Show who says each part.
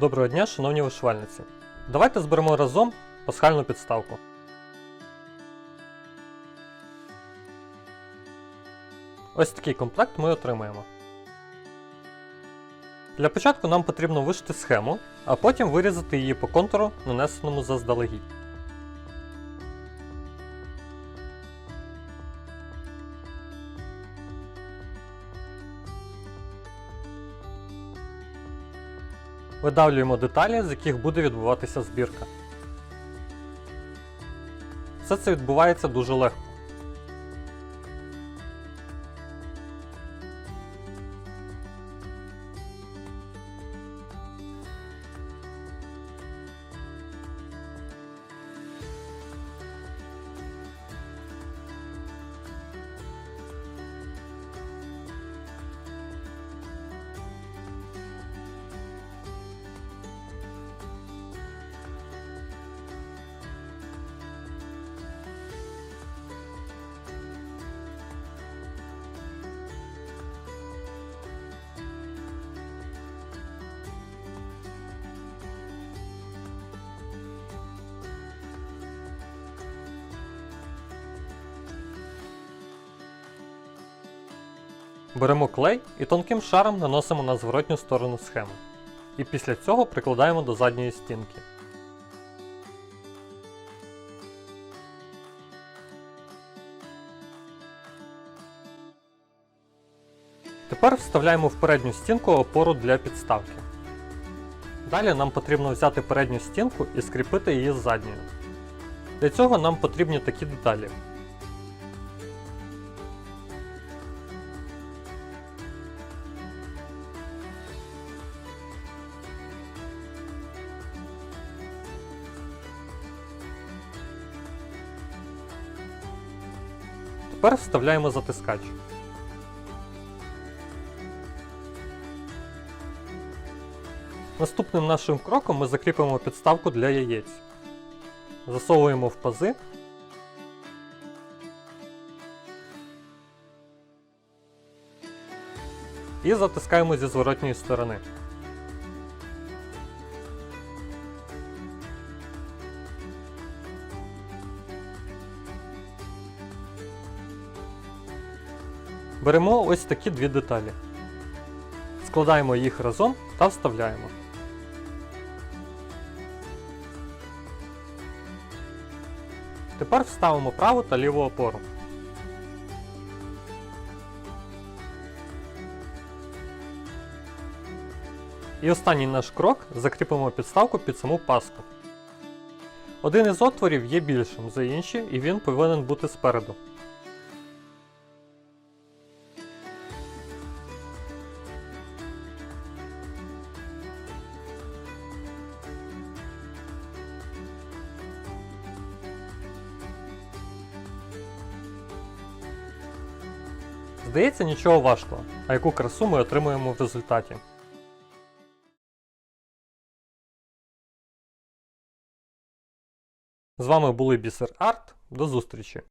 Speaker 1: Доброго дня, шановні вишивальниці. Давайте зберемо разом пасхальну підставку. Ось такий комплект ми отримаємо. Для початку нам потрібно вишити схему, а потім вирізати її по контуру, нанесеному заздалегідь. Видавлюємо деталі, з яких буде відбуватися збірка. Все це відбувається дуже легко. Беремо клей і тонким шаром наносимо на зворотню сторону схеми. І після цього прикладаємо до задньої стінки. Тепер вставляємо в передню стінку опору для підставки. Далі нам потрібно взяти передню стінку і скріпити її з задньою. Для цього нам потрібні такі деталі. Тепер вставляємо затискач. Наступним нашим кроком ми закріпимо підставку для яєць. Засовуємо в пази. І затискаємо зі зворотньої сторони. Беремо ось такі дві деталі. Складаємо їх разом та вставляємо. Тепер вставимо праву та ліву опору. І останній наш крок закріпимо підставку під саму паску. Один із отворів є більшим за інші, і він повинен бути спереду. Здається, нічого важкого, а яку красу ми отримуємо в результаті. З вами були Бісер Арт. До зустрічі!